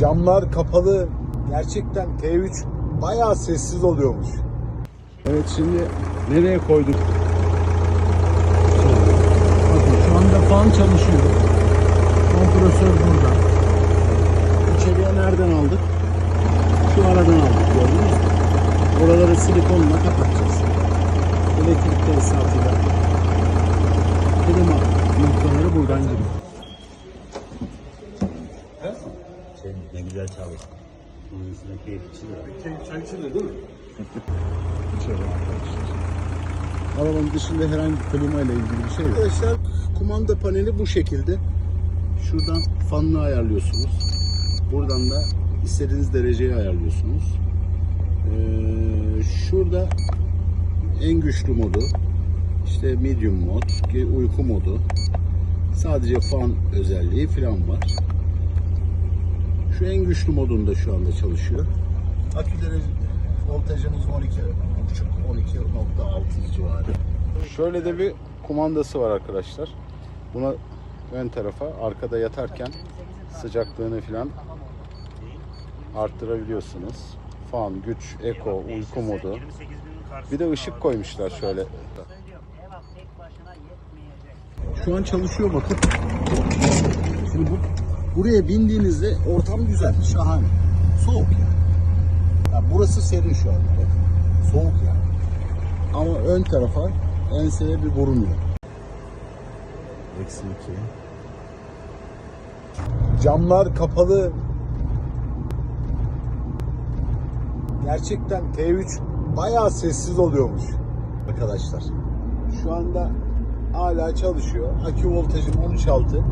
Camlar kapalı. Gerçekten T3 bayağı sessiz oluyormuş. Evet şimdi nereye koyduk? Bakın şu anda fan çalışıyor. Kompresör burada. İçeriye nereden aldık? Şu aradan aldık gördünüz mü? Oraları silikonla kapatacağız. Elektrik tesisatıyla. Klima noktaları buradan giriyor. Şey, ne güzel çaldı. Bunun üstüne keyif içiyor. İçeri arkadaşlar. Arabanın dışında herhangi bir klima ile ilgili bir şey yok. Arkadaşlar kumanda paneli bu şekilde. Şuradan fanını ayarlıyorsunuz. Buradan da istediğiniz dereceyi ayarlıyorsunuz. Ee, şurada en güçlü modu, işte medium mod, ki uyku modu, sadece fan özelliği falan var. Şu en güçlü modunda şu anda çalışıyor. Aküleri voltajımız 12 12.6 civarı. Şöyle de bir kumandası var arkadaşlar. Buna ön tarafa arkada yatarken sıcaklığını falan arttırabiliyorsunuz. Fan, güç, eko, uyku modu. 28 binin karşısında Bir de ışık koymuşlar şöyle. Şu an çalışıyor bakın. Şimdi bu, buraya bindiğinizde ortam güzel, şahane. Soğuk yani. Ya burası serin şu an. Bakın. Soğuk yani. Ama ön tarafa enseye bir vurmuyor. Eksi iki. Camlar kapalı. Gerçekten T3 bayağı sessiz oluyormuş arkadaşlar. Şu anda hala çalışıyor. Akü voltajım 13.6.